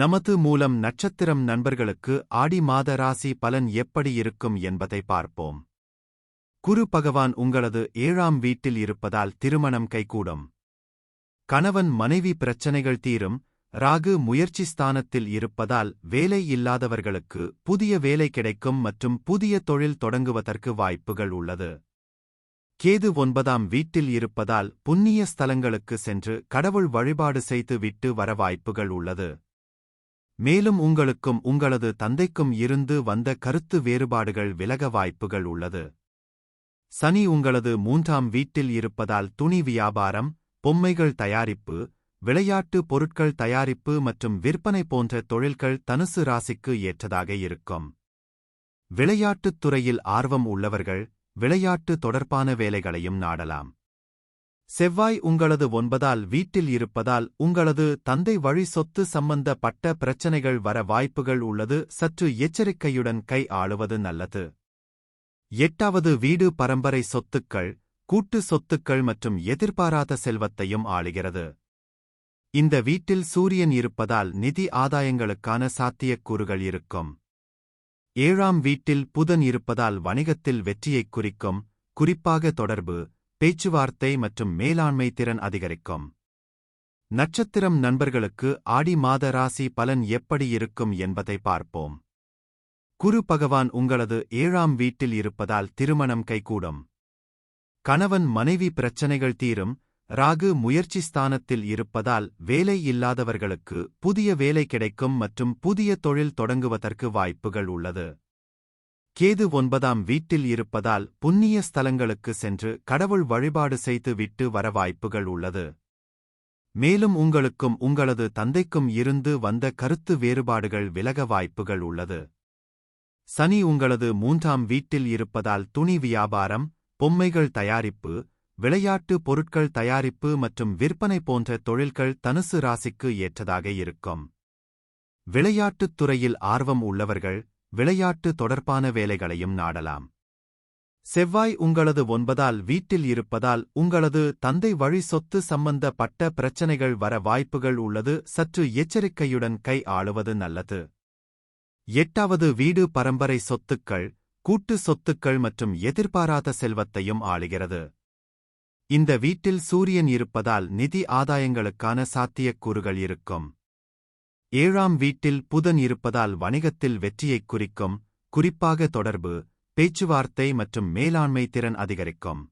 நமது மூலம் நட்சத்திரம் நண்பர்களுக்கு ஆடி மாத ராசி பலன் எப்படி இருக்கும் என்பதை பார்ப்போம். குரு பகவான் உங்களது ஏழாம் வீட்டில் இருப்பதால் திருமணம் கைகூடும். கணவன் மனைவி பிரச்சனைகள் தீரும். ராகு முயற்சி ஸ்தானத்தில் இருப்பதால் வேலை இல்லாதவர்களுக்கு புதிய வேலை கிடைக்கும் மற்றும் புதிய தொழில் தொடங்குவதற்கு வாய்ப்புகள் உள்ளது. கேது ஒன்பதாம் வீட்டில் இருப்பதால் புண்ணிய ஸ்தலங்களுக்கு சென்று கடவுள் வழிபாடு செய்து விட்டு வர வாய்ப்புகள் உள்ளது. மேலும் உங்களுக்கும் உங்களது தந்தைக்கும் இருந்து வந்த கருத்து வேறுபாடுகள் விலக வாய்ப்புகள் உள்ளது. சனி உங்களது மூன்றாம் வீட்டில் இருப்பதால் துணி வியாபாரம் பொம்மைகள் தயாரிப்பு விளையாட்டு பொருட்கள் தயாரிப்பு மற்றும் விற்பனை போன்ற தொழில்கள் தனுசு ராசிக்கு ஏற்றதாக இருக்கும். விளையாட்டுத் துறையில் ஆர்வம் உள்ளவர்கள் விளையாட்டு தொடர்பான வேலைகளையும் நாடலாம். செவ்வாய் உங்களது ஒன்பதால் வீட்டில் இருப்பதால் உங்களது தந்தை வழி சொத்து சம்பந்தப்பட்ட பிரச்சனைகள் வர வாய்ப்புகள் உள்ளது. சற்று எச்சரிக்கையுடன் கை ஆளுவது நல்லது. எட்டாவது வீடு பரம்பரை சொத்துக்கள் கூட்டு சொத்துக்கள் மற்றும் எதிர்பாராத செல்வத்தையும் ஆளுகிறது. இந்த வீட்டில் சூரியன் இருப்பதால் நிதி ஆதாயங்களுக்கான சாத்தியக்கூறுகள் இருக்கும். ஏழாம் வீட்டில் புதன் இருப்பதால் வணிகத்தில் வெற்றியைக் குறிக்கும் குறிப்பாக தொடர்பு பேச்சுவார்த்தை மற்றும் மேலாண்மை திறன் அதிகரிக்கும். நட்சத்திரம் நண்பர்களுக்கு ஆடி மாத ராசி பலன் எப்படி இருக்கும் என்பதை பார்ப்போம். குரு பகவான் உங்களது ஏழாம் வீட்டில் இருப்பதால் திருமணம் கைகூடும். கணவன் மனைவி பிரச்சனைகள் தீரும் ராகு முயற்சி ஸ்தானத்தில் இருப்பதால் வேலை இல்லாதவர்களுக்கு புதிய வேலை கிடைக்கும் மற்றும் புதிய தொழில் தொடங்குவதற்கு வாய்ப்புகள் உள்ளது. கேது ஒன்பதாம் வீட்டில் இருப்பதால் புண்ணிய ஸ்தலங்களுக்கு சென்று கடவுள் வழிபாடு செய்து விட்டு வர வாய்ப்புகள் உள்ளது. மேலும் உங்களுக்கும் உங்களது தந்தைக்கும் இருந்து வந்த கருத்து வேறுபாடுகள் விலக வாய்ப்புகள் உள்ளது. சனி உங்களது மூன்றாம் வீட்டில் இருப்பதால் துணி வியாபாரம் பொம்மைகள் தயாரிப்பு விளையாட்டு பொருட்கள் தயாரிப்பு மற்றும் விற்பனை போன்ற தொழில்கள் தனுசு ராசிக்கு ஏற்றதாக இருக்கும். விளையாட்டுத் துறையில் ஆர்வம் உள்ளவர்கள் விளையாட்டு தொடர்பான வேலைகளையும் நாடலாம். செவ்வாய் உங்களது ஒன்பதால் வீட்டில் இருப்பதால் உங்களது தந்தை வழி சொத்து சம்பந்தப்பட்ட பிரச்சனைகள் வர வாய்ப்புகள் உள்ளது. சற்று எச்சரிக்கையுடன் கை ஆளுவது நல்லது. எட்டாவது வீடு பரம்பரை சொத்துக்கள் கூட்டு சொத்துக்கள் மற்றும் எதிர்பாராத செல்வத்தையும் ஆளுகிறது. இந்த வீட்டில் சூரியன் இருப்பதால் நிதி ஆதாயங்களுக்கான சாத்தியக்கூறுகள் இருக்கும். ஏழாம் வீட்டில் புதன் இருப்பதால் வணிகத்தில் வெற்றியைக் குறிக்கும் குறிப்பாக தொடர்பு பேச்சுவார்த்தை மற்றும் மேலாண்மை திறன் அதிகரிக்கும்.